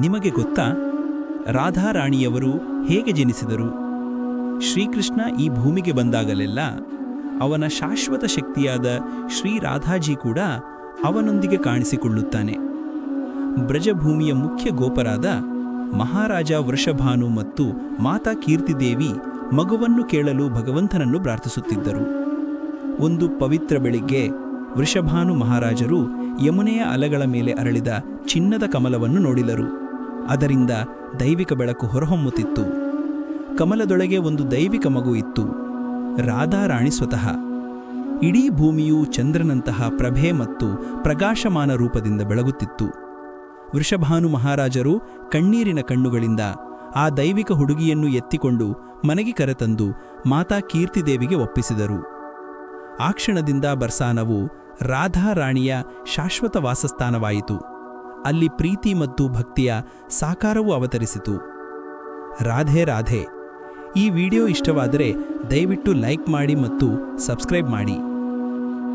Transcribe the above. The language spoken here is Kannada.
ನಿಮಗೆ ಗೊತ್ತಾ? ರಾಧಾರಾಣಿಯವರು ಹೇಗೆ ಜನಿಸಿದರು? ಶ್ರೀಕೃಷ್ಣ ಈ ಭೂಮಿಗೆ ಬಂದಾಗಲೆಲ್ಲ ಅವನ ಶಾಶ್ವತ ಶಕ್ತಿಯಾದ ಶ್ರೀ ರಾಧಾಜಿ ಕೂಡ ಅವನೊಂದಿಗೆ ಕಾಣಿಸಿಕೊಳ್ಳುತ್ತಾನೆ. ಬ್ರಜಭೂಮಿಯ ಮುಖ್ಯ ಗೋಪರಾದ ಮಹಾರಾಜ ವೃಷಭಾನು ಮತ್ತು ಮಾತಾ ಕೀರ್ತಿದೇವಿ ಮಗುವನ್ನು ಕೇಳಲು ಭಗವಂತನನ್ನು ಪ್ರಾರ್ಥಿಸುತ್ತಿದ್ದರು. ಒಂದು ಪವಿತ್ರ ಬೆಳಿಗ್ಗೆ ವೃಷಭಾನು ಮಹಾರಾಜರು ಯಮುನೆಯ ಅಲೆಗಳ ಮೇಲೆ ಅರಳಿದ ಚಿನ್ನದ ಕಮಲವನ್ನು ನೋಡಿದರು. ಅದರಿಂದ ದೈವಿಕ ಬೆಳಕು ಹೊರಹೊಮ್ಮುತ್ತಿತ್ತು. ಕಮಲದೊಳಗೆ ಒಂದು ದೈವಿಕ ಮಗು ಇತ್ತು. ರಾಧಾರಾಣಿ ಸ್ವತಃ. ಇಡೀ ಭೂಮಿಯು ಚಂದ್ರನಂತಹ ಪ್ರಭೆ ಮತ್ತು ಪ್ರಕಾಶಮಾನ ರೂಪದಿಂದ ಬೆಳಗುತ್ತಿತ್ತು. ವೃಷಭಾನು ಮಹಾರಾಜರು ಕಣ್ಣೀರಿನ ಕಣ್ಣುಗಳಿಂದ ಆ ದೈವಿಕ ಹುಡುಗಿಯನ್ನು ಎತ್ತಿಕೊಂಡು ಮನೆಗೆ ಕರೆತಂದು ಮಾತಾ ಕೀರ್ತಿದೇವಿಗೆ ಒಪ್ಪಿಸಿದರು. ಆ ಕ್ಷಣದಿಂದ ಬರ್ಸಾನವು ರಾಧಾರಾಣಿಯ ಶಾಶ್ವತ ವಾಸಸ್ಥಾನವಾಯಿತು. ಅಲ್ಲಿ ಪ್ರೀತಿ ಮತ್ತು ಭಕ್ತಿಯ ಸಾಕಾರವೂ ಅವತರಿಸಿತು. ರಾಧೆ ರಾಧೆ. ಈ ವಿಡಿಯೋ ಇಷ್ಟವಾದರೆ ದಯವಿಟ್ಟು ಲೈಕ್ ಮಾಡಿ ಮತ್ತು ಸಬ್ಸ್ಕ್ರೈಬ್ ಮಾಡಿ.